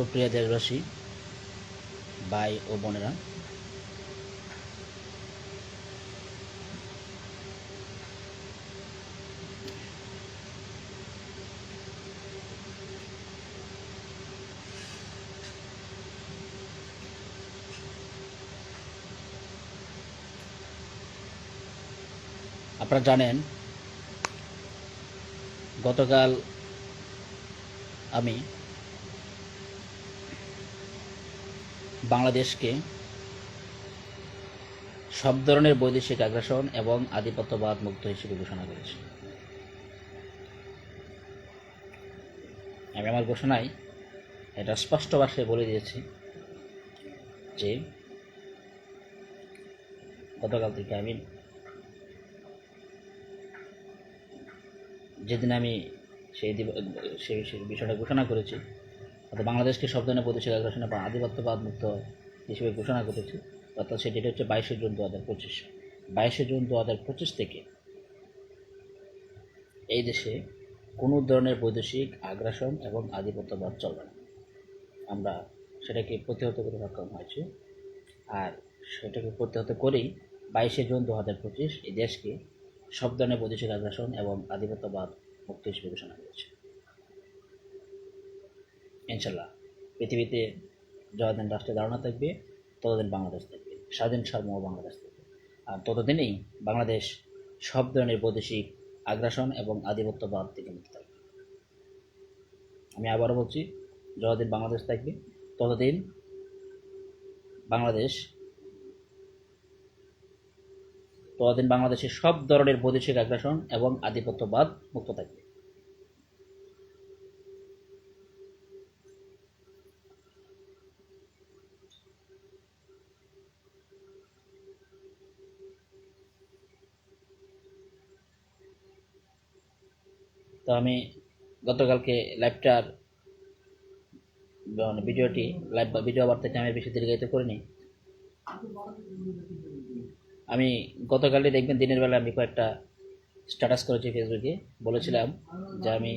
সুপ্রিয় দেশবাসী ভাই ও বোনেরা আপনারা জানেন গতকাল আমি বাংলাদেশকে সব ধরনের বৈদেশিক আগ্রাসন এবং আধিপত্যবাদ মুক্ত হিসেবে ঘোষণা করেছি। আমি আমার ঘোষণায় এটা স্পষ্ট ভাষায় বলে দিয়েছি যে গতকাল থেকে আমি যেদিন আমি সেই সেই বিষয়টা ঘোষণা করেছি অর্থাৎ বাংলাদেশকে সব ধরনের বৈদেশিক আগ্রাসন এবং আধিপত্যবাদ মুক্ত হিসেবে ঘোষণা করেছি, অর্থাৎ সেই ডেট হচ্ছে বাইশে জুন দু হাজার পঁচিশ। বাইশে জুন দু হাজার পঁচিশ থেকে এই দেশে কোনো ধরনের বৈদেশিক আগ্রাসন এবং আধিপত্যবাদ চলবে না। আমরা সেটাকে প্রতিহত করে সক্ষম হয়েছি। আর সেটাকে প্রতিহত করেই বাইশে জুন দু হাজার পঁচিশ এই দেশকে সব ধরনের বৈদেশিক আগ্রাসন এবং আধিপত্যবাদ মুক্ত হিসেবে ঘোষণা করেছে। ইনশাল্লাহ। পৃথিবীতে যতদিন রাষ্ট্রের ধারণা থাকবে, ততদিন বাংলাদেশ থাকবে। স্বাধীন, সার্বভৌম বাংলাদেশ থাকবে। আর ততদিনেই বাংলাদেশ সব ধরনের বৈদেশিক আগ্রাসন এবং আধিপত্যবাদ থেকে মুক্ত থাকবে। আমি আবারও বলছি, যতদিন বাংলাদেশ থাকবে, ততদিন বাংলাদেশ ততদিন বাংলাদেশের সব ধরনের বৈদেশিক আগ্রাসন এবং আধিপত্যবাদ মুক্ত থাকবে। তো আমি গতকালকে লাইভটার মানে ভিডিওটি, লাইভ বা ভিডিও বার্তাটি আমি বেশি দীর্ঘায়িত করিনি। আমি গতকালই দেখবেন দিনের বেলা আমি কয়েকটা স্ট্যাটাস করেছি ফেসবুকে। বলেছিলাম যে আমি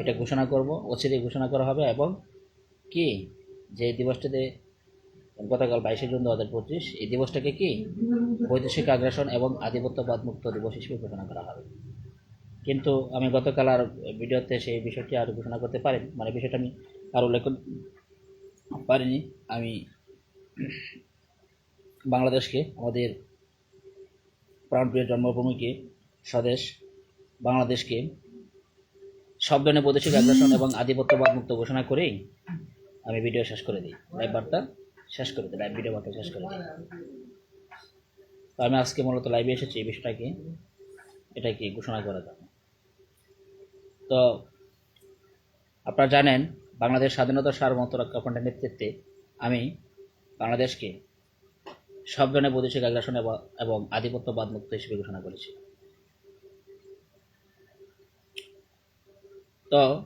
এটা ঘোষণা করব অচিরে ঘোষণা করা হবে এবং কি? যে দিবসটাতে, গতকাল বাইশে জুন দু হাজার পঁচিশ, এই দিবসটাকে কি? বৈদেশিক আগ্রাসন এবং আধিপত্যবাদ মুক্ত দিবস হিসেবে ঘোষণা করা হবে। কিন্তু আমি গতকাল আর ভিডিওতে সেই বিষয়টি আর ঘোষণা করতে পারিনি। মানে বিষয়টা আমি আর উল্লেখ পারিনি। আমি বাংলাদেশকে, আমাদের প্রাণপ্রিয় জন্মভূমিকে, স্বদেশ, বাংলাদেশকে সব ধরনের বৈদেশিক আগ্রাসন এবং আধিপত্যবাদ মুক্ত ঘোষণা করেই আমি ভিডিও শেষ করে দিই। লাইভ বার্তা শেষ করে দিই, লাইভ ভিডিও বার্তা শেষ করে দিই। তো আমি আজকে মূলত লাইভে এসেছি, এই বিষয়টাকে, এটাকে ঘোষণা করার জন্য তো আপনারা জানেন, বাংলাদেশ স্বাধীনতা সার্বভৌমত্ব রক্ষা ফ্রন্টের নেতৃত্বে আমি বাংলাদেশকে সব ধরনের বৈদেশিক আগ্রাসন এবং- আধিপত্যবাদ মুক্ত হিসেবে ঘোষণা করেছি। তো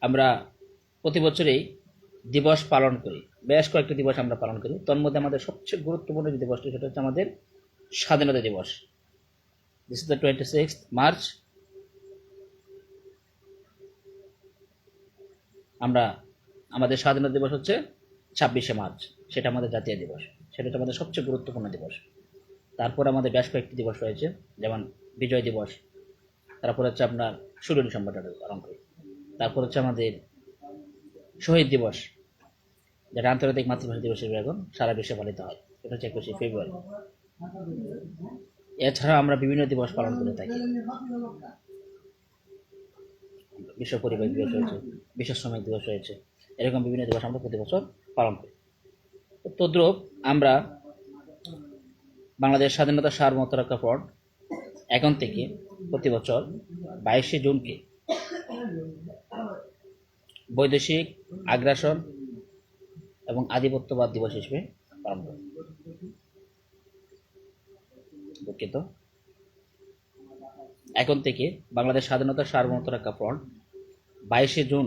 আমরা প্রতি বছরেই দিবস পালন করি। বেশ কয়েকটি দিবস আমরা পালন করি। তোর মধ্যে আমাদের সবচেয়ে গুরুত্বপূর্ণ যে দিবসটি, সেটা হচ্ছে আমাদের স্বাধীনতা দিবস। This is the twenty six March আমরা আমাদের স্বাধীনতা দিবস হচ্ছে ছাব্বিশে মার্চ। সেটা আমাদের জাতীয় দিবস। সেটা হচ্ছে আমাদের সবচেয়ে গুরুত্বপূর্ণ দিবস। তারপর আমাদের বেশ কয়েকটি দিবস রয়েছে, যেমন বিজয় দিবস, তারপর হচ্ছে আপনার ষোলো ডিসেম্বর পালন করি। তারপর হচ্ছে আমাদের শহীদ দিবস, যেটা আন্তর্জাতিক মাতৃভাষা দিবস হিসেবে এখন সারা বিশ্বে পালিত হয়। এটা হচ্ছে একুশে ফেব্রুয়ারি। এছাড়া আমরা বিভিন্ন দিবস পালন করে থাকি। বিশ্ব পরিবেশ দিবস রয়েছে বিশ্ব শ্রমিক দিবস রয়েছে এরকম বিভিন্ন দিবস আমরা প্রতি বছর পালন করি। তদ্রূপ আমরা বাংলাদেশ স্বাধীনতা সার্বভৌমত্ব রক্ষা ফ্রন্ট এখন থেকে প্রতি বছর বাইশে জুনকে বৈদেশিক আগ্রাসন এবং আধিপত্যবাদ দিবস হিসেবে পালন করি। দুঃখিত। এখন থেকে বাংলাদেশ স্বাধীনতা সার্বভৌমত্ব রক্ষা ফ্রন্ট বাইশে জুন,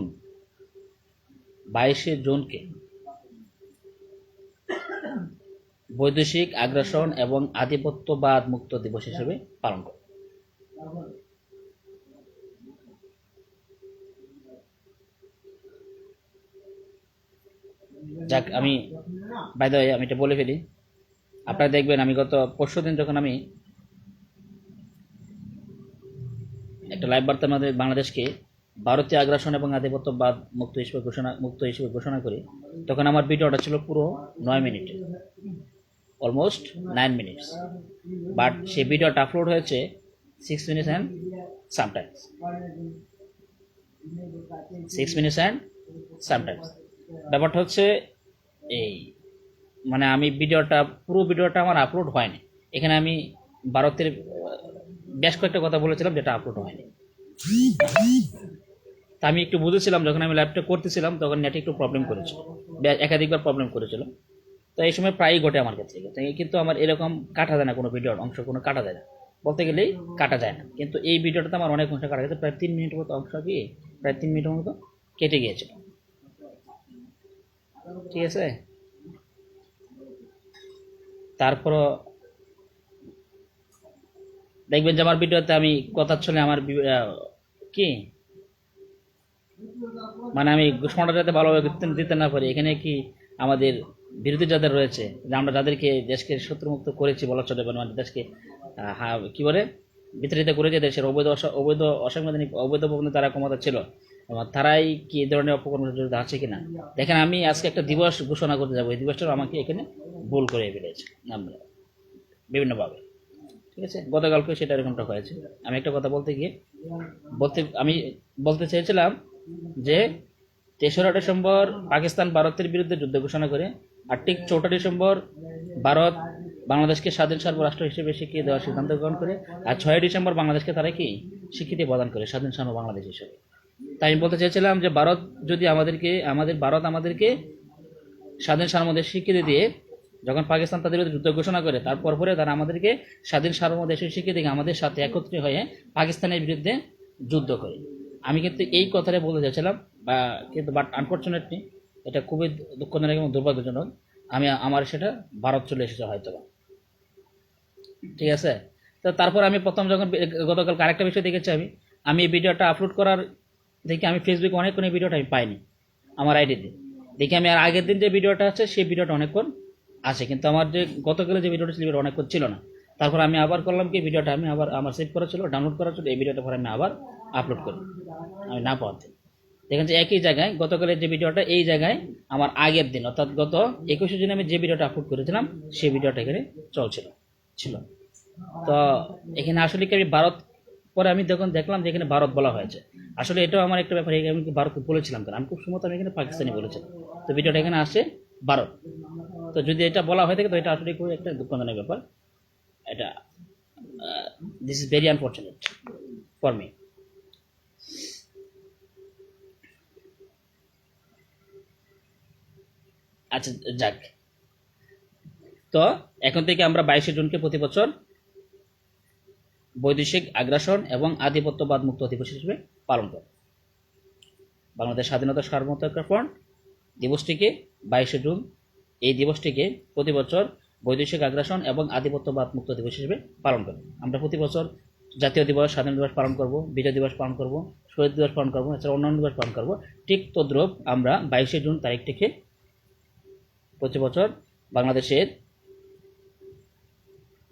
বাইশে জুনকে বৈদেশিক আগ্রাসন এবং আধিপত্যবাদ মুক্ত দিবস হিসেবে পালন করে। যাক, আমি বাই আমি এটা বলে ফেলি। আপনারা দেখবেন আমি গত পরশু দিন যখন আমি একটা লাইভ বার্তার মধ্যে বাংলাদেশকে ভারতীয় আগ্রাসন এবং আধিপত্যবাদ মুক্ত হিসেবে ঘোষণা, মুক্ত হিসেবে ঘোষণা করি, তখন আমার ভিডিওটা ছিল পুরো নয় minute. Almost nine minutes but সেই ভিডিওটা আপলোড হয়েছে six minutes and sometimes six minutes and sometimes ব্যাপারটা হচ্ছে এই মানে আমি ভিডিওটা, পুরো ভিডিওটা আমার আপলোড হয়নি। এখানে আমি ভারতের বেশ কয়েকটা কথা বলেছিলাম যেটা আপলোড হয়নি। আমি একটু বুঝেছিলাম, যখন আমি লাইভটা করতেছিলাম, তখন নেটে একটু প্রবলেম করেছিল। একাধিকবার প্রবলেম করেছিল। তো এই সময় প্রায়ই ঘটে আমার তো এই কিন্তু আমার এরকম কাটা যায় না কোনো ভিডিওর অংশ, কোনো কাটা যায় না। বলতে গেলেই কাটা যায় না। কিন্তু এই ভিডিওটাতে আমার অনেক অংশ কাটা গেছে। প্রায় তিন মিনিটের মতো অংশ কি? প্রায় তিন মিনিটের মতো কেটে গিয়েছিল। ঠিক আছে? তারপরও দেখবেন যে আমার ভিডিওতে আমি কথা চলে আমার কি? মানে আমি ঘোষণাটা যাতে ভালোভাবে দিতে- না পারি, এখানে কি আমাদের বিরোধী যাদের রয়েছে, যে আমরা যাদেরকে দেশকে শত্রুমুক্ত করেছি বলা চলে মানে দেশকে কি বলে? বিতাড়িত করেছে দেশের অবৈধ অবৈধ অসাংবিধানিক অবৈধ ভবনে তারা ক্ষমতা ছিল, এবং তারাই কি এই ধরনের অপকর্মের জড়িত আছে কিনা? দেখেন, আমি আজকে একটা দিবস ঘোষণা করতে যাব, এই দিবসটা আমাকে এখানে ভুল করে ফেলেছে, আমরা বিভিন্নভাবে, ঠিক আছে? গতকালকে সেটা এরকমটা হয়েছে। আমি একটা কথা বলতে গিয়ে বলতে আমি বলতে চেয়েছিলাম যে তেসরা ডিসেম্বর পাকিস্তান ভারতের বিরুদ্ধে যুদ্ধ ঘোষণা করে, আর ঠিক চৌঠা ডিসেম্বর ভারত বাংলাদেশকে স্বাধীন সর্বরাষ্ট্র হিসেবে স্বীকৃতি দেওয়ার সিদ্ধান্ত গ্রহণ করে, আর ছয় ডিসেম্বর বাংলাদেশকে তারা কি? স্বীকৃতি প্রদান করে, স্বাধীন সার্ব বাংলাদেশ হিসেবে। তাই আমি বলতে চেয়েছিলাম যে ভারত যদি আমাদেরকে, আমাদের ভারত আমাদেরকে স্বাধীন সার্বদেশ স্বীকৃতি দিয়ে যখন পাকিস্তান তাদের বিরুদ্ধে যুদ্ধ ঘোষণা করে তারপর পরে তারা আমাদেরকে স্বাধীন সার্বদেশের স্বীকৃতি আমাদের সাথে একত্রিত হয়ে পাকিস্তানের বিরুদ্ধে যুদ্ধ করে। আমি কিন্তু এই কথাটা বলতে চাইছিলাম, বা কিন্তু বাট আনফর্চুনেটলি এটা খুবই দুঃখজনক এবং দুর্ভাগ্যজনক। আমি, আমার সেটা ভারত চলে এসেছে হয়তো। ঠিক আছে? তো তারপর আমি প্রথম যখন গতকাল আরেকটা বিষয় দেখেছি আমি আমি এই ভিডিওটা আপলোড করার দেখি আমি ফেসবুকে অনেকক্ষণ এই ভিডিওটা আমি পাইনি, আমার আইডিতে দেখি আমি আর আগের দিন যে ভিডিওটা আছে, সেই ভিডিওটা অনেকক্ষণ আছে, কিন্তু আমার যে গতকালে যে ভিডিওটা ছিল অনেকক্ষণ ছিল না। তারপর আমি আবার করলাম কি, ভিডিওটা আমি আবার আমার সেভ করা ছিল ডাউনলোড করা ছিল, এই ভিডিওটা পরে আমি আবার আপলোড করি আমি না পাওয়াতে দেখেন যে একই জায়গায় গতকালের যে ভিডিওটা, এই জায়গায় আমার আগের দিন, অর্থাৎ গত একুশে দিনে আমি যে ভিডিওটা আপলোড করেছিলাম, সেই ভিডিওটা এখানে চলছিল, ছিল। তো এখানে আসলে কি আমি ভারত, পরে আমি যখন দেখলাম যে এখানে ভারত বলা হয়েছে, আসলে এটাও আমার একটা ব্যাপার, আমি ভারত বলেছিলাম কেন? আমি খুব সময় আমি এখানে পাকিস্তানি বলেছিলাম। তো ভিডিওটা এখানে আসে ভারত। তো যদি এটা বলা হয়ে থাকে, তো এটা আসলে খুব একটা দুঃখজনক ব্যাপার। এটা this is very unfortunate for me আচ্ছা যাক। তো, এখন থেকে আমরা বাইশে জুনকে প্রতি বছর বৈদেশিক আগ্রাসন এবং আধিপত্যবাদ মুক্ত দিবস হিসেবে পালন করে বাংলাদেশ স্বাধীনতা সার্বভৌমত্ব দিবসটিকে বাইশে জুন, এই দিবসটিকে প্রতি বছর বৈদেশিক আগ্রাসন এবং আধিপত্যবাদ মুক্ত দিবস হিসেবে পালন করি আমরা প্রতি বছর জাতীয় দিবস, স্বাধীন দিবস পালন করব, বিজয় দিবস পালন করব, শহীদ দিবস পালন করব, এছাড়া অন্যান্য দিবস পালন করব। ঠিক তদ্রুপ আমরা বাইশে জুন তারিখটিকে প্রতি বছর বাংলাদেশের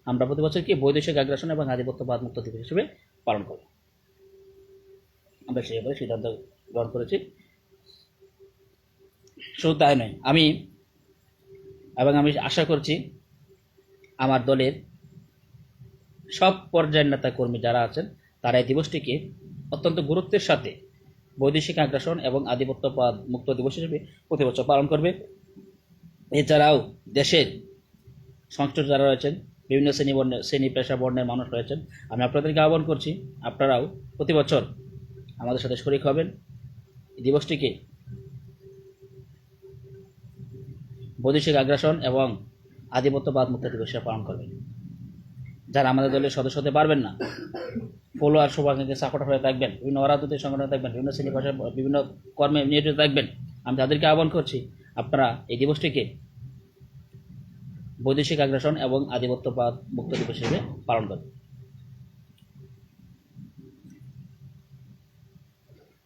আমরা প্রতি বছর কি বৈদেশিক আগ্রাসন এবং আধিপত্যবাদ মুক্ত দিবস হিসেবে পালন করব। আমরা সেইভাবে সিদ্ধান্ত গ্রহণ করেছি। শুধু তাই নয়, আমি এবং আমি আশা করছি আমার দলের সব পর্যায়ের নেতা কর্মী যারা আছেন, তারা এই দিবসটিকে অত্যন্ত গুরুত্বের সাথে বৈদেশিক আগ্রাসন এবং আধিপত্যবাদ মুক্ত দিবস হিসেবে প্রতি বছর পালন করবে। এছাড়াও দেশের সংশ্লিষ্ট যারা রয়েছেন, বিভিন্ন শ্রেণি বর্ণের শ্রেণি পেশা বর্ণের মানুষ রয়েছেন, আমি আপনাদেরকে আহ্বান করছি, আপনারাও প্রতি বছর আমাদের সাথে শরিক হবেন। এই দিবসটিকে বৈদেশিক আগ্রাসন এবং আধিপত্যবাদ মুক্ত দিবস পালন করবেন। যারা আমাদের দলের সদস্য হতে পারবেন না ফলোয়ার সৌভাগ্যকে সাপোর্টার হয়ে থাকবেন, বিভিন্ন অরাজনৈতিক সংগঠনে থাকবেন, বিভিন্ন শ্রেণি পেশা বিভিন্ন কর্মে নিয়োজিত থাকবেন, আমি তাদেরকে আহ্বান করছি, আপনারা এই দিবসটিকে বৈদেশিক আগ্রাসন এবং আধিপত্যবাদ মুক্ত দিবস হিসেবে পালন করবে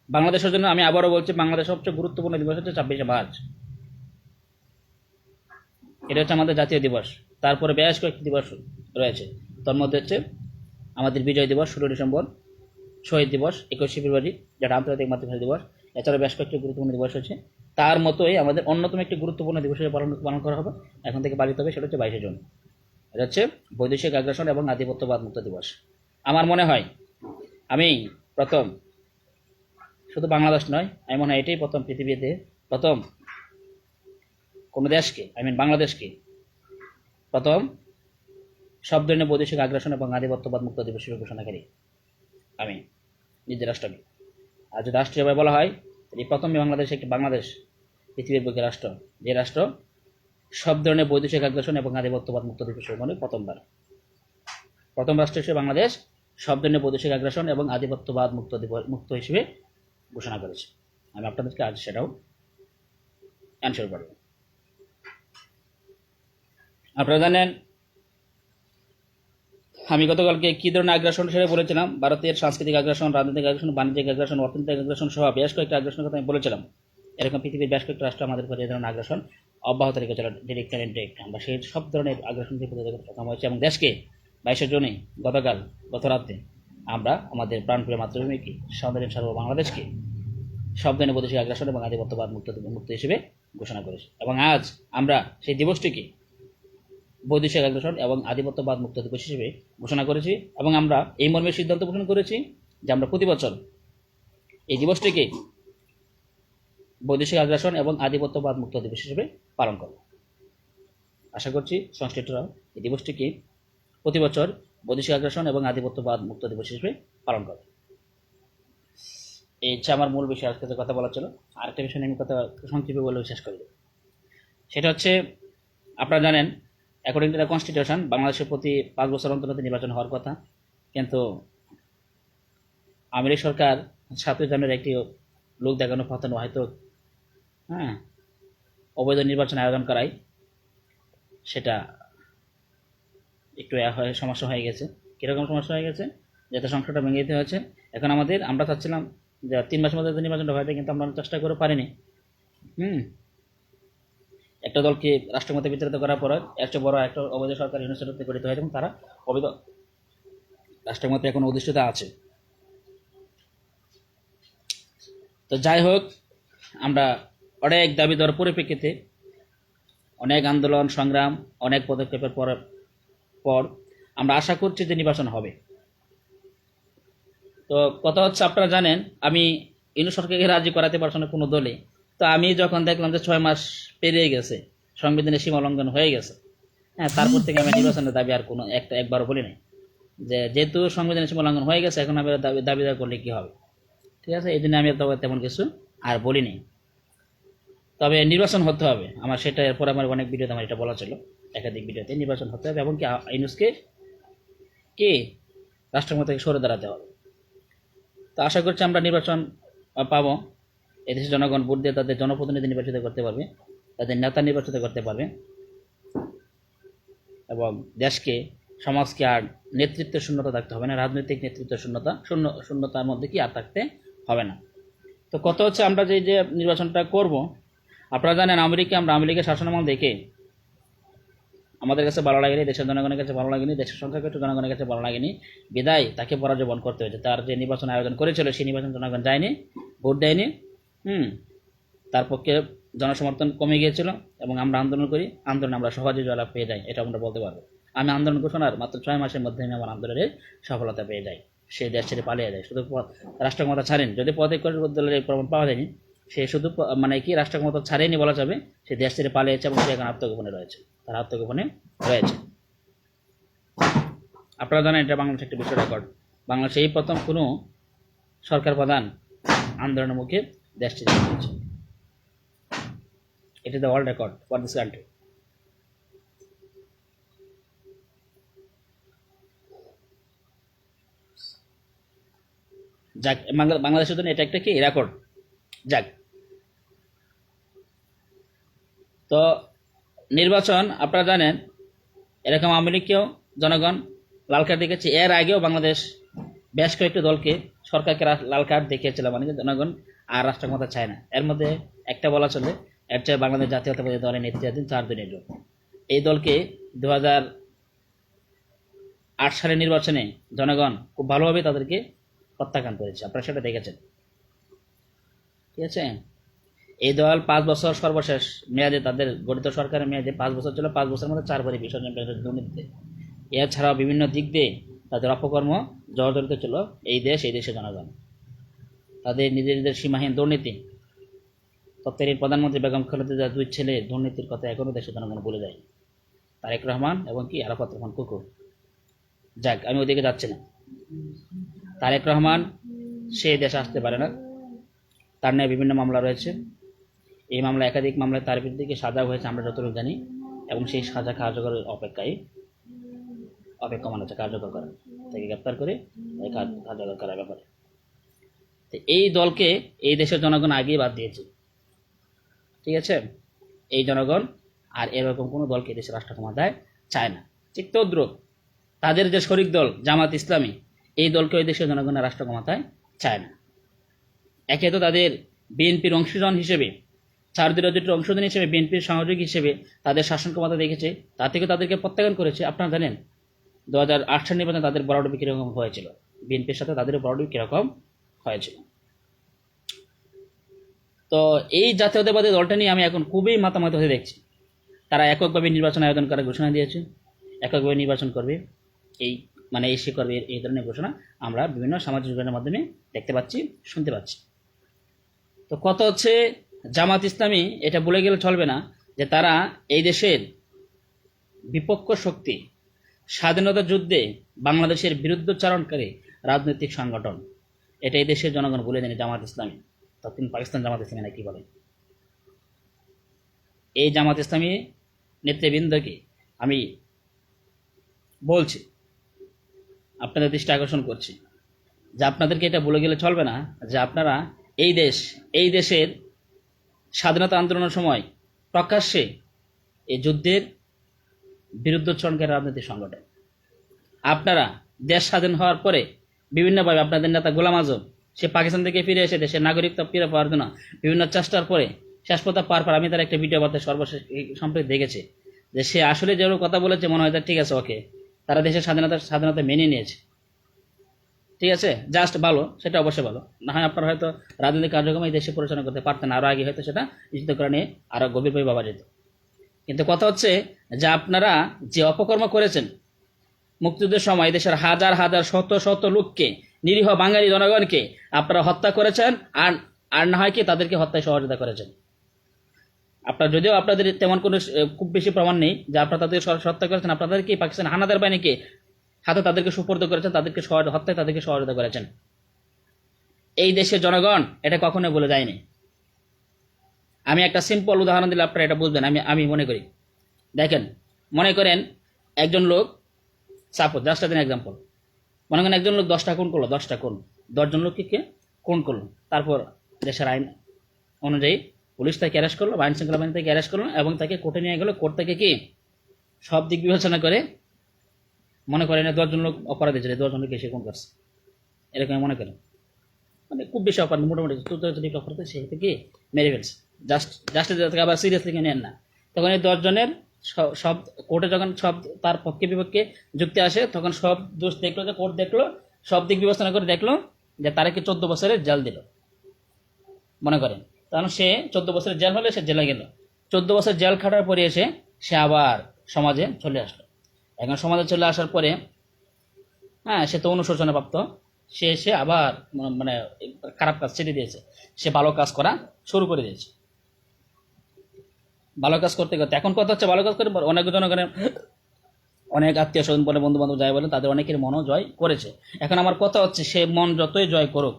বাংলাদেশের জন্য আমি আবারও বলছি, বাংলাদেশের সবচেয়ে গুরুত্বপূর্ণ দিবস হচ্ছে ছাব্বিশে মার্চ। এটা হচ্ছে আমাদের জাতীয় দিবস। তারপরে বেশ কয়েকটি দিবস রয়েছে। তার মধ্যে হচ্ছে আমাদের বিজয় দিবস, ষোলো ডিসেম্বর, শহীদ দিবস, একুশে ফেব্রুয়ারি, যেটা আন্তর্জাতিক মাতৃভাষা দিবস। এছাড়া বেশ কয়েকটি গুরুত্বপূর্ণ দিবস আছে তার মতোই আমাদের অন্যতম একটি গুরুত্বপূর্ণ দিবস পালন পালন করা হবে। এখন থেকে পালিত হবে, সেটা হচ্ছে বাইশে জুন। এটা হচ্ছে বৈদেশিক আগ্রাসন এবং আধিপত্যবাদ মুক্ত দিবস। আমার মনে হয়, আমি প্রথম, শুধু বাংলাদেশ নয়, আমি মনে হয় এটাই প্রথম পৃথিবীতে প্রথম কোনো দেশকে আই মিন বাংলাদেশকে, প্রথম সব ধরনের বৈদেশিক আগ্রাসন এবং আধিপত্যবাদ মুক্ত দিবস হিসেবে ঘোষণাকারী আমি, নিজের রাষ্ট্রকে আর যদি রাষ্ট্র রাষ্ট্রীয়ভাবে বলা হয় এই প্রথমে বাংলাদেশ একটি বাংলাদেশ, পৃথিবীর বুকে রাষ্ট্র। যে রাষ্ট্র সব ধরনের বৈদেশিক আগ্রাসন এবং আধিপত্যবাদ মুক্ত দিবস হিসেবে মানে প্রথমবার। প্রথম রাষ্ট্র হিসেবে বাংলাদেশ সব ধরনের বৈদেশিক আগ্রাসন এবং আধিপত্যবাদ মুক্ত মুক্ত হিসেবে ঘোষণা করেছে। আমি আপনাদেরকে আজ সেটাও অ্যান্সার করব। আপনারা জানেন, আমি গতকালকে কী ধরনের আগ্রাসন হিসেবে বলেছিলাম? ভারতের সাংস্কৃতিক আগ্রাসন রাজনৈতিক আগ্রাসন বাণিজ্যিক আগ্রাসন অর্থনৈতিক আগ্রাসন সহ বেশ কয়েকটা আগ্রাসনের কথা আমি বলেছিলাম। এরকম পৃথিবীর বেশ কয়েকটা রাষ্ট্র আমাদের প্রতি এই ধরনের আগ্রাসন অব্যাহত রেখেছিল। ডিরেক্ট অ্যান্ড ইনডিরেক্ট আমরা সেই সব ধরনের আগ্রাসন থেকে প্রতিরোধ সক্ষম হয়েছে এবং দেশকে বাইশে জুনে গতকাল গত রাতে আমরা আমাদের প্রাণপ্রিয় মাতৃভূমিকে, স্বাধীন সর্ব বাংলাদেশকে সব ধরনের বৈদেশিক আগ্রাসন এবং আধিপত্যবাদ মুক্ত মুক্ত হিসেবে ঘোষণা করেছি। এবং আজ আমরা সেই দিবসটিকে বৈদেশিক আগ্রাসন এবং আধিপত্যবাদ মুক্ত দিবস হিসেবে ঘোষণা করেছি এবং আমরা এই মর্মে সিদ্ধান্ত পোষণ করেছি যে আমরা প্রতি বছর এই দিবসটিকে বৈদেশিক আগ্রাসন এবং আধিপত্যবাদ মুক্ত দিবস হিসেবে পালন করব। আশা করছি সংশ্লিষ্টরা এই দিবসটিকে প্রতি বছর বৈদেশিক আগ্রাসন এবং আধিপত্যবাদ মুক্ত দিবস হিসেবে পালন করবে। এই হচ্ছে আমার মূল বিষয়। আজকে কথা বলা ছিল, আরেকটা বিষয় নিয়ে আমি কথা সংক্ষেপে বলে শেষ করে সেটা হচ্ছে, আপনারা জানেন অ্যাকর্ডিং টু দ্য কনস্টিটিউশন বাংলাদেশের প্রতি পাঁচ বছর অন্তর নির্বাচন হওয়ার কথা। কিন্তু আমেরিক সরকার সাতই জানুয়ারি একটি লোক দেখানো পাঠানো হয়তো হ্যাঁ অবৈধ নির্বাচন আয়োজন করায়। সেটা একটু সমস্যা হয়ে গেছে। কীরকম সমস্যা হয়ে গেছে? যাতে সংসারটা ভেঙে দিতে হয়েছে। এখন আমাদের, আমরা চাচ্ছিলাম যে তিন মাসের মধ্যে নির্বাচনটা হয়ে যায়, কিন্তু আমরা চেষ্টা করে পারিনি। হুম একটা দলকে রাষ্ট্রমতে বিতাড়িত করার পর একটা বড় একটা অবৈধ সরকার ইউনিভার্সিটিতে গঠিত হয়েছে এবং তারা অবৈধ রাষ্ট্রমতে এখন অধিষ্ঠিত আছে। তো যাই হোক, আমরা অনেক দাবি দেওয়ার পরিপ্রেক্ষিতে অনেক আন্দোলন, সংগ্রাম, অনেক পদক্ষেপের পর পর আমরা আশা করছি যে নির্বাচন হবে। তো কথা হচ্ছে আপনারা জানেন, আমি ইনু সরকারকে রাজি করাতে পারছি না কোনো দলে। তো আমি যখন দেখলাম যে ছয় মাস পেরিয়ে গেছে, সংবিধানের সীমা লঙ্ঘন হয়ে গেছে হ্যাঁ তারপর থেকে আমি নির্বাচনের দাবি আর কোনো একটা একবারও বলি নাই। যে যেহেতু সংবিধানের সীমা লঙ্ঘন হয়ে গেছে, এখন আমি দাবি দাবি করলে কি হবে? ঠিক আছে, এই জন্য আমি তবে তেমন কিছু আর বলিনি তবে নির্বাচন হতে হবে। আমার সেটা এরপর আমার অনেক ভিডিওতে আমার এটা বলা ছিল, একাধিক ভিডিওতে নির্বাচন হতে হবে এবং কি ইউনুসকে কে? রাষ্ট্রপতি থেকে সরে দাঁড়াতে হবে। তো আশা করছি আমরা নির্বাচন পাবো। এদেশের জনগণ ভোট দিয়ে তাদের জনপ্রতিনিধি নির্বাচিত করতে পারবে, তাদের নেতা নির্বাচিত করতে পারবে, এবং দেশকে, সমাজকে আর নেতৃত্বের শূন্যতা থাকতে হবে না, রাজনৈতিক নেতৃত্বের শূন্যতা, শূন্য, শূন্যতার মধ্যে কি আর থাকতে হবে না। তো কত হচ্ছে আমরা যে যে নির্বাচনটা করব, আপনারা জানেন আমেরিকা, আমরা আমেরিকা শাসনামল দেখে আমাদের কাছে ভালো লাগেনি, দেশের জনগণের কাছে ভালো লাগেনি, দেশের সংখ্যা একটু জনগণের কাছে ভালো লাগেনি, বিদায় তাকে পরাজয় বরণ করতে হয়েছে। তার যে নির্বাচন আয়োজন করেছিল, সেই নির্বাচন জনগণ যায়নি, ভোট দেয়নি। হুম, তার পক্ষে জনসমর্থন কমে গিয়েছিল এবং আমরা আন্দোলন করি, আন্দোলন আমরা সহজে জয়লাভ পেয়ে যাই এটা আমরা বলতে পারব। আমি আন্দোলন ঘোষণার মাত্র ছয় মাসের মধ্যে আমি আমার আন্দোলনের সফলতা পেয়ে যাই, সে দেশ ছেড়ে পালিয়ে যায়। শুধু রাষ্ট্রক্ষমতা ছাড়েন, যদি পদে দলের প্রমাণ পাওয়া যায়নি, সে শুধু মানে কি রাষ্ট্রক্ষমতা ছাড়েনি বলা যাবে, সে দেশ ছেড়ে পালিয়েছে এবং সে এখন আত্মগোপনে রয়েছে, তার আত্মগোপনে রয়েছে। আপনারা জানেন, এটা বাংলাদেশ একটি বিশ্ব রেকর্ড। বাংলাদেশে এই প্রথম কোনো সরকার প্রধান আন্দোলনের মুখে দেশ ছেড়ে পালিয়েছে It is the world record for this country. যাক বাংলাদেশের জন্য এটা একটা কি? রেকর্ড যাক। তো, নির্বাচন, আপনারা জানেন, এরকম আওয়ামী লীগকেও জনগণ লাল কার্ড দেখেছে। এর আগেও বাংলাদেশ বেশ কয়েকটি দলকে সরকারকে লাল কার্ড দেখিয়েছিল। মানে জনগণ আর রাষ্ট্র ক্ষমতা চায় না। এর মধ্যে একটা বলা চলে, এর চেয়ে বাংলাদেশ জাতীয়তাবাদী দলের নেতৃত্বাধীন চার দিনের লোক। এই দলকে দু আট সালের নির্বাচনে জনগণ খুব ভালোভাবে তাদেরকে প্রত্যাখ্যান করেছে। আপনারা সেটা দেখেছেন। ঠিক আছে? এই দল পাঁচ বছর সর্বশেষ মেয়াদে তাদের গঠিত সরকারের মেয়াদে পাঁচ বছর ছিল, পাঁচ বছরের মধ্যে চারবারই বিসর্জন পেয়েছে দুর্নীতিতে। এছাড়াও বিভিন্ন দিক দিয়ে তাদের অপকর্ম জর্জরিত ছিল এই দেশ, এই দেশের জনগণ। তাদের নিজের নিজের সীমাহীন দুর্নীতি। তৎকালীন প্রধানমন্ত্রী বেগম খালেদা দুই ছেলে দুর্নীতির কথা এখনও দেশের জনগণ বলে যায়। তারেক রহমান এবং কি আরাফাত রহমান কুকুর। যাক, আমি ওদিকে যাচ্ছি না। তারেক রহমান, সে দেশে আসতে পারে না। তার নিয়ে বিভিন্ন মামলা রয়েছে। এই মামলা একাধিক মামলায় তার বিরুদ্ধে সাজা হয়েছে আমরা যতটুকু জানি এবং সেই সাজা কার্যকর অপেক্ষায় অপেক্ষমান আছে কার্যকর করা। তাকে গ্রেপ্তার করে কার্যকর করার ব্যাপারে। এই দলকে এই দেশের জনগণ আগেই বাদ দিয়েছে। ঠিক আছে? এই জনগণ আর এরকম কোনো দলকে দেশের রাষ্ট্র ক্ষমতায় চায় না। ঠিক তদ্রুপ তাদের যে শরিক দল, জামাত ইসলামী, এই দলকে ওই দেশের জনগণের রাষ্ট্র ক্ষমতায় চায় না। একে তো তাদের বিএনপির অংশীজন হিসেবে চার বিরোধীর অংশদান হিসেবে, বিএনপির সহযোগী হিসেবে তাদের শাসন ক্ষমতা দেখেছে তা থেকে তাদেরকে প্রত্যাখ্যান করেছে। আপনারা জানেন, দু হাজার আট সাল নির্বাচনে তাদের বড়ডুবি কীরকম হয়েছিল। বিএনপির সাথে তাদের বড়ডুবি কীরকম হয়েছিল তো এই জাতীয়তাবাদী দলটা নিয়ে আমি এখন খুবই মাতামাতি হয়ে দেখছি। তারা এককভাবে নির্বাচন আয়োজন করার ঘোষণা দিয়েছে, এককভাবে নির্বাচন করবে, এই মানে এই করবে, এই ধরনের ঘোষণা আমরা বিভিন্ন সামাজিক যোগাযোগের মাধ্যমে দেখতে পাচ্ছি, শুনতে পাচ্ছি। তো কত হচ্ছে, জামাত ইসলামী এটা বলে গেলে চলবে না যে তারা এই দেশের বিপক্ষ শক্তি, স্বাধীনতা যুদ্ধে বাংলাদেশের বিরুদ্ধচারণকারী রাজনৈতিক সংগঠন। এটা এই দেশের জনগণ বলে দেন জামাত ইসলামী। তৎকালীন পাকিস্তান জামাত ইসলামী নাকি বলে? এই জামাত ইসলামী নেতৃবৃন্দকে আমি বলছি, আপনাদের দৃষ্টি আকর্ষণ করছি যে আপনাদেরকে এটা বলে গেলে চলবে না যে আপনারা এই দেশ, এই দেশের স্বাধীনতা আন্দোলনের সময় প্রকাশ্যে এই যুদ্ধের বিরুদ্ধচরণকারী রাজনৈতিক সংগঠন। আপনারা দেশ স্বাধীন হওয়ার পরে বিভিন্নভাবে আপনাদের নেতা গোলাম আজম, সে পাকিস্তান থেকে ফিরে এসে দেশের নাগরিকত্ব ফিরে পাওয়ার জন্য বিভিন্ন চেষ্টার পরে শেষ পথা পার পার আমি তার একটা ভিডিও বার্তা সর্বশেষ সম্প্রতি দেখেছি। যে সে আসলে যেগুলো কথা বলেছে, মনে হয় তার ঠিক আছে ওকে তারা দেশের স্বাধীনতা স্বাধীনতা মেনে নিয়েছে। ঠিক আছে? জাস্ট ভালো, সেটা অবশ্যই ভালো। না হয় আপনারা হয়তো রাজনৈতিক কার্যক্রম এই দেশে পরিচালনা করতে পারতেন আরও আগে হয়তো সেটা নিশ্চিত করে নিয়ে আরও গভীরভাবে ভাবা যেত। কিন্তু কথা হচ্ছে যে আপনারা যে অপকর্ম করেছেন মুক্তিযুদ্ধের সময় দেশের হাজার হাজার শত শত লোককে, নিরীহ বাঙালি জনগণকে আপনারা হত্যা করেছেন আর আর না হয় কি তাদেরকে হত্যায় সহযোগিতা করেছেন। আপনার যদিও আপনাদের তেমন কোনো খুব বেশি প্রমাণ নেই যে আপনারা তাদের হত্যা করেছেন, আপনাদেরকে পাকিস্তান হানাদার বাহিনীকে হাতে তাদেরকে সুপর্দ করেছেন, তাদেরকে হত্যায় তাদেরকে সহযোগিতা করেছেন। এই দেশের জনগণ এটা কখনোই বলে যায়নি। আমি একটা সিম্পল উদাহরণ দিলে আপনারা এটা বুঝবেন, আমি আমি মনে করি। দেখেন, মনে করেন একজন লোক সাপোজ জাস্ট দিন এক্সাম্পল মনে করেন একজন লোক দশটা কোন করল, দশটা কোন দশজন লোককে কে? কোন করল। তারপর দেশের আইন অনুযায়ী পুলিশ তাকে অ্যারেস্ট করল আইন শৃঙ্খলা বাহিনী তাকে অ্যারেস্ট করল, এবং তাকে কোর্টে নিয়ে গেলো। কোর্ট থেকে কি? সব দিক বিবেচনা করে মনে করেন দশজন লোক অপরাধী ছিল, দশজন লোক এসে কোন করছে। এরকম মনে করেন। মানে খুব বেশি অপরাধ, মোটামুটি চতুর্থ অপরাধ, সে থেকে মেরে ফেলছে। জাস্ট জাস্ট তাকে আবার সিরিয়াসলি নেন না। তখন এই দশজনের সব কোর্টে যখন সব তার পক্ষে বিপক্ষে যুক্তি আসে, তখন সব দোষ দেখল যে কোর্ট দেখল, সব দিক বিবেচনা করে দেখল যে তারাকে চোদ্দ বছরের জেল দিল। মনে করেন। কারণ সে চোদ্দ বছরের জেল হলে সে জেলে গেল। চোদ্দ বছর জেল খাটার পরে এসে সে আবার সমাজে চলে আসলো। এখন সমাজে চলে আসার পরে হ্যাঁ সে তো অনুশোচনা প্রাপ্ত সে এসে আবার মানে খারাপ কাজ ছেড়ে দিয়েছে। সে ভালো কাজ করা শুরু করে দিয়েছে। ভালো কাজ করতে করতে এখন কথা হচ্ছে ভালো কাজ করে অনেক জনগণের অনেক আত্মীয় স্বজন বলে, বন্ধু বান্ধব যায় বলে, তাদের অনেকের মনও জয় করেছে। এখন আমার কথা হচ্ছে, সে মন যতই জয় করুক,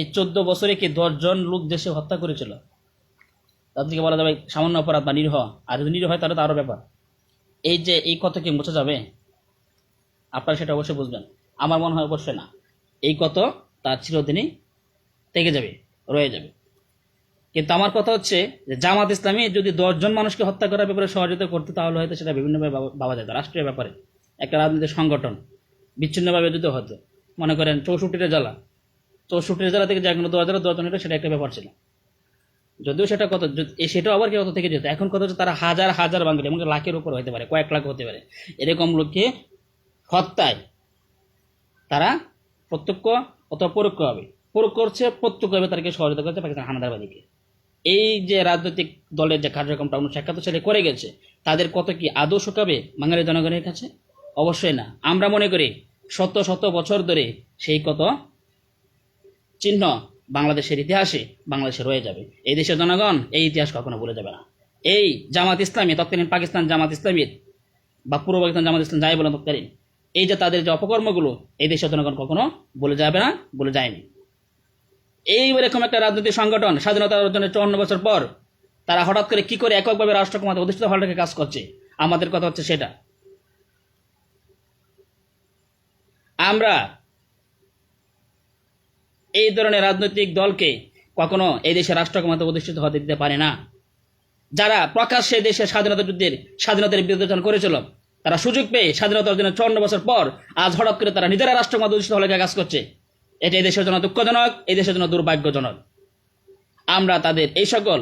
এই চোদ্দ বছরে কি দশজন লোক দেশে হত্যা করেছিল, তাদেরকে বলা যাবে সামান্য অপরাধ বা নিরীহ। আর যদি নিরীহ হয়, তাহলে তো আরও ব্যাপার। এই যে, এই কথা কি মুছে যাবে? আপনারা সেটা অবশ্যই বুঝবেন। আমার মনে হয় অবশ্যই না। এই কত তার চিরদিনই থেকে যাবে, রয়ে যাবে। কিন্তু আমার কথা হচ্ছে যে জামাত ইসলামী যদি দশজন মানুষকে হত্যা করার ব্যাপারে সহযোগিতা করতে তাহলে হয়তো সেটা বিভিন্নভাবে ভাবা- যেত। রাষ্ট্রীয় ব্যাপারে। একটা রাজনৈতিক সংগঠন, বিচ্ছিন্নভাবে যদি হতো। মনে করেন চৌষট্টিটা জেলা। চৌষট্টি জেলা থেকে যে কোনো দশ হাজার দশজন সেটা একটা ব্যাপার ছিল। যদিও সেটা কত সেটাও আবার কত থেকে যেত। এখন কথা হচ্ছে তারা হাজার হাজার বাঙালি, এমনকি লাখের উপর হতে পারে, কয়েক লাখ হতে পারে। এরকম লোককে হত্যায় তারা প্রত্যক্ষ অথবা পরোক্ষ হবে পরোক্ষ করছে প্রত্যক্ষ হবে তাদেরকে সহযোগিতা করছে পাকিস্তান হানাদারবাদীকে। এই যে রাজনৈতিক দলের যে কার্যক্রমটা উনিশশো একাত্তর সালে করে গেছে, তাদের কত কি আদৌ শুকাবে বাঙালি জনগণের কাছে? অবশ্যই না। আমরা মনে করি শত শত বছর ধরে সেই কত চিহ্ন বাংলাদেশের ইতিহাসে বাংলাদেশে রয়ে যাবে। এই দেশের জনগণ এই ইতিহাস কখনো ভুলে যাবে না। এই জামাত ইসলামী, তৎকালীন পাকিস্তান জামাত ইসলামীর বা পূর্ব পাকিস্তান জামাত ইসলাম, যাই বলেন তৎকালীন, এই যে তাদের যে অপকর্মগুলো এই দেশের জনগণ কখনো বলে যাবে না বলে যায়নি। এই এরকম একটা রাজনৈতিক সংগঠন স্বাধীনতা অর্জনের চুয়ান্ন বছর পর, তারা হঠাৎ করে কি করে এককভাবে রাষ্ট্রক্ষমতা অধিষ্ঠিত হওয়ার কাজ করছে? আমাদের কথা হচ্ছে সেটা। আমরা এই ধরনের রাজনৈতিক দলকে কখনো এই দেশে রাষ্ট্রক্ষমতা অধিষ্ঠিত হতে দিতে পারে না। যারা প্রকাশ্যে দেশের স্বাধীনতা যুদ্ধের, স্বাধীনতার বিরোধিতা করেছিল, তারা সুযোগ পেয়ে স্বাধীনতা অর্জনের চুয়ান্ন বছর পর আজ হঠাৎ করে তারা নিজেরা রাষ্ট্রক্ষমতা অধিষ্ঠিত হলে কাজ করছে। এটা এই দেশের জন্য দুঃখজনক, এই দেশের জন্য দুর্ভাগ্যজনক। আমরা তাদের এই সকল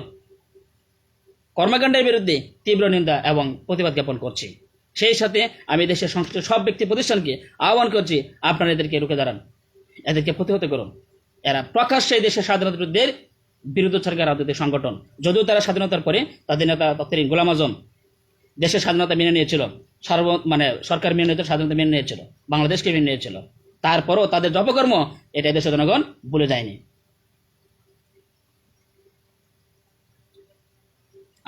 কর্মকাণ্ডের বিরুদ্ধে তীব্র নিন্দা এবং প্রতিবাদ জ্ঞাপন করছি। সেই সাথে আমি দেশের সংশ্লিষ্ট সব ব্যক্তি প্রতিষ্ঠানকে আহ্বান করছি, আপনারা এদেরকে রুখে দাঁড়ান। এদেরকে প্রতিহত করুন। এরা প্রকাশ্যে দেশের স্বাধীনতা যুদ্ধের বিরুদ্ধোচ্চারকার রাজনৈতিক সংগঠন। যদিও তারা স্বাধীনতার পরে তাদের নেতা তৎকালীন গোলাম আজম দেশের স্বাধীনতা মেনে নিয়েছিল। সার্ব মানে সরকার মেনে নিয়েছিল, স্বাধীনতা মেনে নিয়েছিল, বাংলাদেশকে মেনে নিয়েছিল। তারপরও তাদের জপকর্ম, এটা দেশের জনগণ ভুলে যায়নি।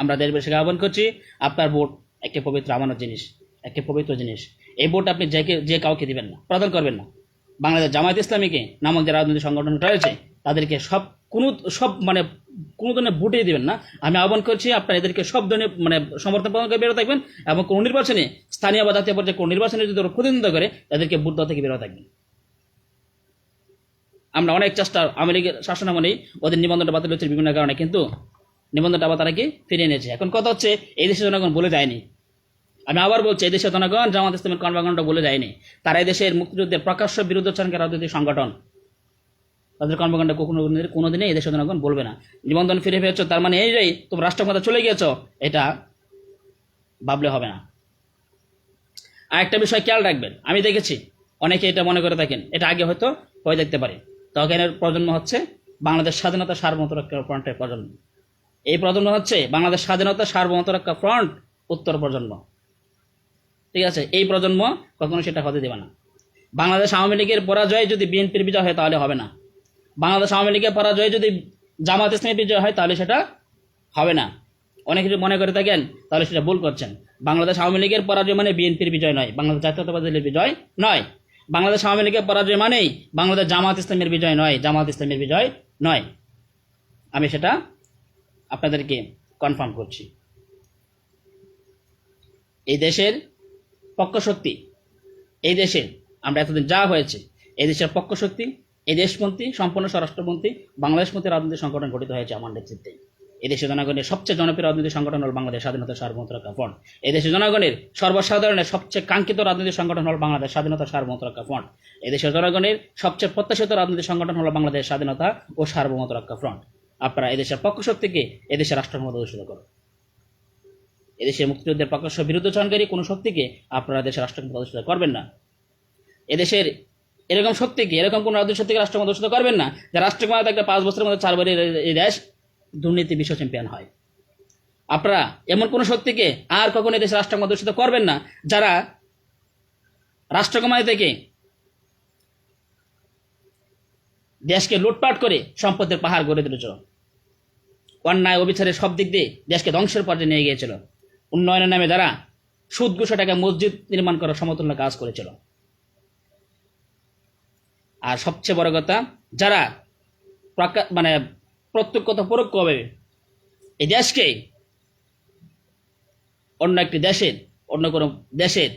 আমরা দেশবাসীকে আহ্বান করছি, আপনার ভোট একটি পবিত্র আমানত জিনিস, একটি পবিত্র জিনিস। এই ভোট আপনি যে যে কাউকে দিবেন না, প্রদান করবেন না। বাংলাদেশ জামায়াত ইসলামীকে নামক যে রাজনৈতিক সংগঠন রয়েছে, তাদেরকে সব, কোনো, সব মানে কোনো ধরনের ভোটে দিবেন না। আমি আহ্বান করছি, আপনারা এদেরকে সব ধরনের মানে সমর্থন প্রদান করে বেরো থাকবেন এবং কোনো নির্বাচনে স্থানীয় বা জাতীয় পর্যায়ে কোনো নির্বাচনে যদি প্রতিদ্বন্দ্বিতা করে, তাদেরকে ভোট দেওয়া থেকে বেরো থাকবেন। আমরা অনেক চেষ্টা আওয়ামী লীগের শাসনামলেই ওদের নিবন্ধনটা বাতিল হচ্ছে বিভিন্ন কারণে, কিন্তু নিবন্ধনটা আবার তারা কি ফিরিয়ে এনেছে? এখন কথা হচ্ছে, এই দেশের জনগণ বলে যায়নি। আমি আবার বলছি, এই দেশের জনগণ জামাত ইসলামের কর্মকাণ্ডটা বলে যায়নি। তারা এই দেশের মুক্তিযুদ্ধের প্রকাশ্য বিরুদ্ধচারণকারী রাজনৈতিক সংগঠন। তাদের কর্মকাণ্ড কখনো কোনোদিনই এই দেশের জনগণ বলবে না। নিবন্ধন ফিরে পেয়েছ, তার মানে এই যে তুমি রাষ্ট্রক্ষমতা চলে গিয়েছ, এটা ভাবলে হবে না। আর একটা বিষয় খেয়াল রাখবেন। আমি দেখেছি, অনেকে এটা মনে করে থাকেন, এটা আগে হয়তো, হয়ে দেখতে পারে। তখন এর প্রজন্ম হচ্ছে বাংলাদেশ স্বাধীনতা সার্বভৌমত্ব রক্ষা ফ্রন্টের প্রজন্ম। এই প্রজন্ম হচ্ছে বাংলাদেশ স্বাধীনতা সার্বভৌমত্ব রক্ষা ফ্রন্ট উত্তর প্রজন্ম। ঠিক আছে? এই প্রজন্ম কখনো সেটা হতে দেবে না। বাংলাদেশ আওয়ামী লীগের পরাজয় যদি বিএনপির বিজয় হয় তাহলে হবে না। বাংলাদেশ আওয়ামী লীগের পরাজয় যদি জামাত ইসলামের বিজয় হয় তাহলে সেটা হবে না। অনেক কিছু মনে করে থাকেন, তাহলে সেটা ভুল করছেন। বাংলাদেশ আওয়ামী লীগের পরাজয় মানে বিএনপির বিজয় নয়, বাংলাদেশ জাতীয়তাবাদী বিজয় নয়। বাংলাদেশ আওয়ামী লীগের পরাজয় মানেই বাংলাদেশ জামাত ইসলামের বিজয় নয়, জামাত ইসলামের বিজয় নয়। আমি সেটা আপনাদেরকে কনফার্ম করছি। এই দেশের পক্ষ শক্তি, এই দেশের আমরা এতদিন যা হয়েছে, এই দেশের পক্ষ শক্তি, এই দেশমন্ত্রী সম্পূর্ণ স্বরাষ্ট্রমন্ত্রী বাংলাদেশমন্ত্রী রাজনৈতিক সংগঠন গঠিত হয়েছে আমার নেতৃত্বে। এই দেশের জনগণের সবচেয়ে জনপ্রিয় রাজনৈতিক সংগঠন হল বাংলাদেশ স্বাধীনতা সার্বভৌমত্ব রক্ষা ফ্রন্ট এই দেশের জনগণের সর্বসাধারণের সবচেয়ে কাঙ্ক্ষিত রাজনৈতিক সংগঠন হল বাংলাদেশ স্বাধীনতা সার্বভৌমত্ব রক্ষা ফ্রন্ট এই দেশের জনগণের সবচেয়ে প্রত্যাশিত রাজনৈতিক সংগঠন হল বাংলাদেশ স্বাধীনতা ও সার্বভৌমত্ব রক্ষা ফ্রন্ট আপনারা এদেশের পক্ষ শক্তিকে এদেশের রাষ্ট্রক্ষমতা দূষিত করুন। এদেশের মুক্তিযুদ্ধের প্রকাশ্য বিরুদ্ধচারণকারী কোনো শক্তিকে আপনারা দেশের রাষ্ট্রক্ষমতা প্রতিষ্ঠিত করবেন না। এদেশের এরকম শক্তিকে, এরকম কোনো রাজ্য শক্তিকে রাষ্ট্রক্ষমতা প্রতিষ্ঠিত করবেন না। যে রাষ্ট্রক্ষমতা থাকলে পাঁচ বছরের মধ্যে চারবারই এই দেশ দুর্নীতি বিশ্ব চ্যাম্পিয়ন হয়। আপনারা এমন কোনো শক্তিকে আর কখনো এদেশে রাষ্ট্রক্ষমতা প্রতিষ্ঠিত করবেন না, যারা রাষ্ট্রক্ষমতা থেকে দেশকে লুটপাট করে সম্পদের পাহাড় গড়ে তুলেছিল। অন্যায় অবিচারের সব দিক দিয়ে দেশকে ধ্বংসের পর্যায়ে নিয়ে গিয়েছিল। উন্নয়নের নামে যারা সুদ টাকা মসজিদ নির্মাণ করার সমতুল্য কাজ করেছিল। আর সবচেয়ে বড় কথা, যারা মানে প্রত্যক্ষত পরোক্ষভাবে এই দেশকে অন্য একটি দেশের, অন্য কোনো দেশের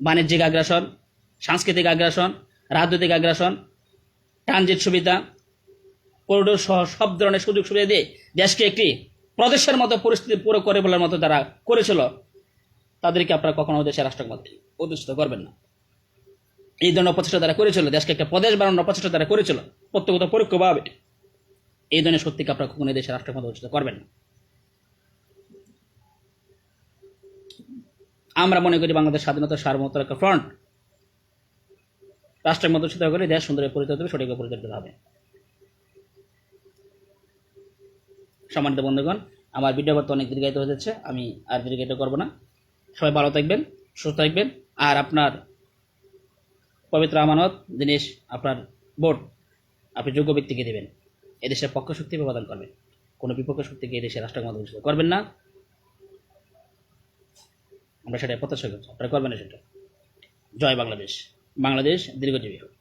বাণিজ্যিক আগ্রাসন, সাংস্কৃতিক আগ্রাসন, রাজনৈতিক আগ্রাসন, ট্রানজিট সুবিধা করিডোর সহ সব ধরনের সুযোগ সুবিধা দিয়ে দেশকে একটি প্রদেশের মতো পরিস্থিতি পুরো করে বলার মতো তারা করেছিল। তাদেরকে আপনারা কখনো দেশের রাষ্ট্রপতি প্রতিষ্ঠিত করবেন না। এই ধরনের প্রচেষ্টা তারা করেছিল, দেশকে একটা প্রদেশ বানানোর প্রচেষ্টা তারা করেছিল প্রত্যক্ষ পরোক্ষভাবে এই ধরনের সত্যিকে আপনারা কখনো দেশের রাষ্ট্রপতি প্রতিষ্ঠিত করবেন না। আমরা মনে করি বাংলাদেশ স্বাধীনতা সার্বভৌমত্ব একটা ফ্রন্ট রাষ্ট্রের মধ্যে চিন্তা করে দেশ সুন্দরে পরিচালিত হবে সঠিকভাবে পরিচালিত হবে। সম্মানিত বন্ধুগণ, আমার ভিডিও করতে অনেক দীর্ঘায়িত হয়ে যাচ্ছে, আমি আর দীর্ঘায়িত করব না। সবাই ভালো থাকবেন, সুস্থ থাকবেন। আর আপনার পবিত্র আমানত জিনিস আপনার ভোট আপনি যোগ্য ব্যক্তিকে দেবেন। এদেশের পক্ষ শক্তি প্রদান করবেন কোনো বিপক্ষ শক্তিকে এদেশের রাষ্ট্রক্ষমতা ঘোষিত করবেন না? আমরা সেটা প্রত্যাশা করছি। আপনারা করবেন না সেটা। জয় বাংলাদেশ। বাংলাদেশ দীর্ঘজীবী হোক।